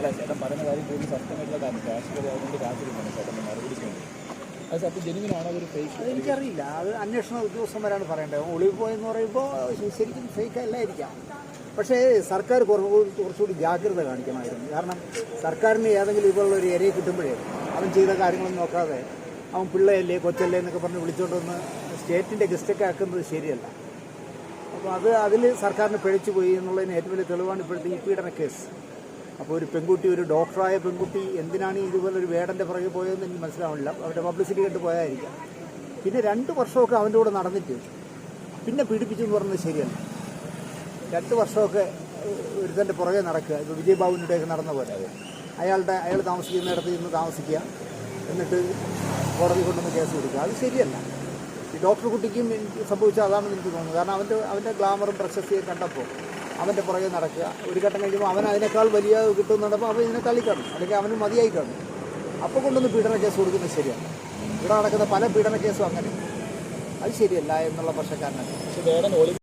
അല്ല ചേട്ടൻ പറഞ്ഞ കാര്യം കൂടുതൽ സത്യമായിട്ടുള്ള കാര്യം. കാശ്മീർ അതുകൊണ്ട് കാത്തിരിക്കണം ചേട്ടന്റെ മറുപടി അത് ജെനുവിനാണോ എനിക്കറിയില്ല അത് അന്വേഷണ ഉദ്യോഗസ്ഥന്മാരാണ് പറയേണ്ടത്. ഒളിവ് പോയെന്ന് പറയുമ്പോൾ ശരിക്കും ഫേക്ക് അല്ലായിരിക്കാം. പക്ഷേ സർക്കാർ കുറവ് കുറച്ചുകൂടി ജാഗ്രത കാണിക്കണമായിരുന്നു. കാരണം സർക്കാരിന് ഏതെങ്കിലും ഇതുപോലുള്ള ഒരു ഏരിയ കിട്ടുമ്പോഴേ അവൻ ചെയ്ത കാര്യങ്ങളൊന്നും നോക്കാതെ അവൻ പിള്ളയല്ലേ കൊച്ചല്ലേ എന്നൊക്കെ പറഞ്ഞ് വിളിച്ചുകൊണ്ട് വന്ന് സ്റ്റേറ്റിന്റെ ഗസ്റ്റൊക്കെ ആക്കുന്നത് ശരിയല്ല. അപ്പോൾ അത് അതിൽ സർക്കാരിന് പിഴച്ചു പോയി എന്നുള്ളതിന് ഏറ്റവും വലിയ തെളിവാണ് ഇപ്പോഴത്തെ ഈ പീഡന കേസ്. അപ്പോൾ ഒരു പെൺകുട്ടി ഒരു ഡോക്ടറായ പെൺകുട്ടി എന്തിനാണ് ഇതുപോലെ ഒരു വേടന്റെ പുറകെ പോയതെന്ന് എനിക്ക് മനസ്സിലാവില്ല അവരുടെ പബ്ലിസിറ്റി കണ്ട് പോയായിരിക്കാം. പിന്നെ രണ്ട് വർഷമൊക്കെ അവന്റെ കൂടെ നടന്നിട്ട് പിന്നെ പീഡിപ്പിച്ചു എന്ന് പറഞ്ഞത് ശരിയല്ല. രണ്ട് വർഷമൊക്കെ ഒരുത്തന്റെ പുറകെ നടക്കുക. ഇപ്പോൾ വിജയബാബുവിന്റെയൊക്കെ നടന്ന പോലെ. അയാളുടെ അയാൾ താമസിക്കുന്നിടത്ത് ഇന്ന് താമസിക്കുക. എന്നിട്ട് കോടതി കൊണ്ടുവന്ന് കേസ് കൊടുക്കുക. അത് ശരിയല്ല. ഈ ഡോക്ടർ കുട്ടിക്കും എനിക്ക് സംഭവിച്ച അതാണെന്ന് എനിക്ക് തോന്നുന്നത് കാരണം അവന്റെ അവന്റെ ഗ്ലാമറും പ്രശസ്തിയും കണ്ടപ്പോൾ അവന്റെ പുറകെ നടക്കുക. ഒരു ഘട്ടം കഴിയുമ്പോൾ അവൻ അതിനേക്കാൾ വലിയ കിട്ടുന്നുണ്ടപ്പോൾ അവൻ ഇതിനെ തള്ളിക്കാണും അല്ലെങ്കിൽ അവന് മതിയായി കാണും. അപ്പോൾ കൊണ്ടൊന്ന് പീഡന കേസ് കൊടുക്കുന്നത് ശരിയല്ല ഇവിടെ നടക്കുന്ന പല പീഡന കേസും അങ്ങനെ. അത് ശരിയല്ല എന്നുള്ള പക്ഷക്കാരനാണ്.